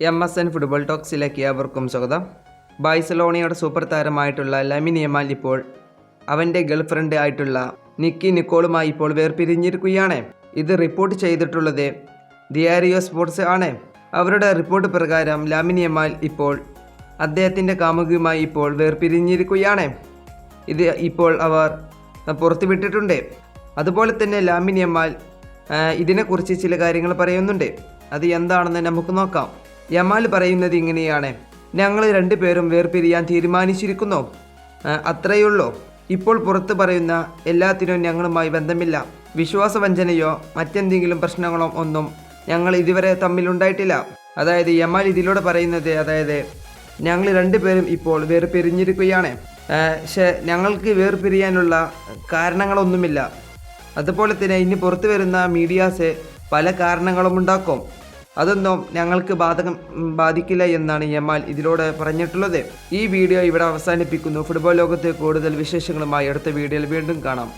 M S N football ടോക്സിലേക്ക് ഏവർക്കും സ്വാഗതം. ബാഴ്സലോണയുടെ സൂപ്പർ താരമായിട്ടുള്ള ലമിൻ യമാൽ ഇപ്പോൾ അവന്റെ ഗേൾഫ്രണ്ട് ആയിട്ടുള്ള നിക്കി നിക്കോളുമായി ഇപ്പോൾ വേർപിരിഞ്ഞിരിക്കുകയാണ്. ഇത് റിപ്പോർട്ട് ചെയ്തിട്ടുള്ളത് ദിയാരിയോ സ്പോർട്സ് ആണ്. അവരുടെ റിപ്പോർട്ട് പ്രകാരം ലാമിൻ യമാൽ ഇപ്പോൾ അദ്ദേഹത്തിന്റെ കാമുകിയുമായി ഇപ്പോൾ വേർപിരിഞ്ഞിരിക്കുകയാണ്. ഇത് ഇപ്പോൾ അവർ പുറത്തുവിട്ടിട്ടുണ്ട്. അതുപോലെ തന്നെ ലാമിൻ യമാൽ ഇതിനെക്കുറിച്ച് ചില കാര്യങ്ങൾ പറയുന്നുണ്ട്. അത് എന്താണെന്ന് നമുക്ക് നോക്കാം. യമാൽ പറയുന്നത് ഇങ്ങനെയാണ്. ഞങ്ങൾ രണ്ടുപേരും വേർപിരിയാൻ തീരുമാനിച്ചിരിക്കുന്നു. അത്രയുള്ളൂ ഇപ്പോൾ പുറത്ത് പറയുന്ന എല്ലാത്തിനും ഞങ്ങളുമായി ബന്ധമില്ല. വിശ്വാസവഞ്ചനയോ മറ്റെന്തെങ്കിലും പ്രശ്നങ്ങളോ ഒന്നും ഞങ്ങൾ ഇതുവരെ തമ്മിലുണ്ടായിട്ടില്ല അതായത് യമാൽ ഇതിലൂടെ പറയുന്നത് അതായത് ഞങ്ങൾ രണ്ടുപേരും ഇപ്പോൾ വേർപിരിഞ്ഞിരിക്കുകയാണ്. പക്ഷേ ഞങ്ങൾക്ക് വേർപിരിയാനുള്ള കാരണങ്ങളൊന്നുമില്ല. അതുപോലെ തന്നെ ഇനി പുറത്തു വരുന്ന മീഡിയാസ് പല കാരണങ്ങളും ഉണ്ടാക്കും. അതൊന്നും ഞങ്ങൾക്ക് ബാധകം ബാധിക്കില്ല എന്നാണ് യമാൽ ഇതിലൂടെ പറഞ്ഞിട്ടുള്ളത്. ഈ വീഡിയോ ഇവിടെ അവസാനിപ്പിക്കുന്നു. ഫുട്ബോൾ ലോകത്തെ കൂടുതൽ വിശേഷങ്ങളുമായി അടുത്ത വീഡിയോയിൽ വീണ്ടും കാണാം.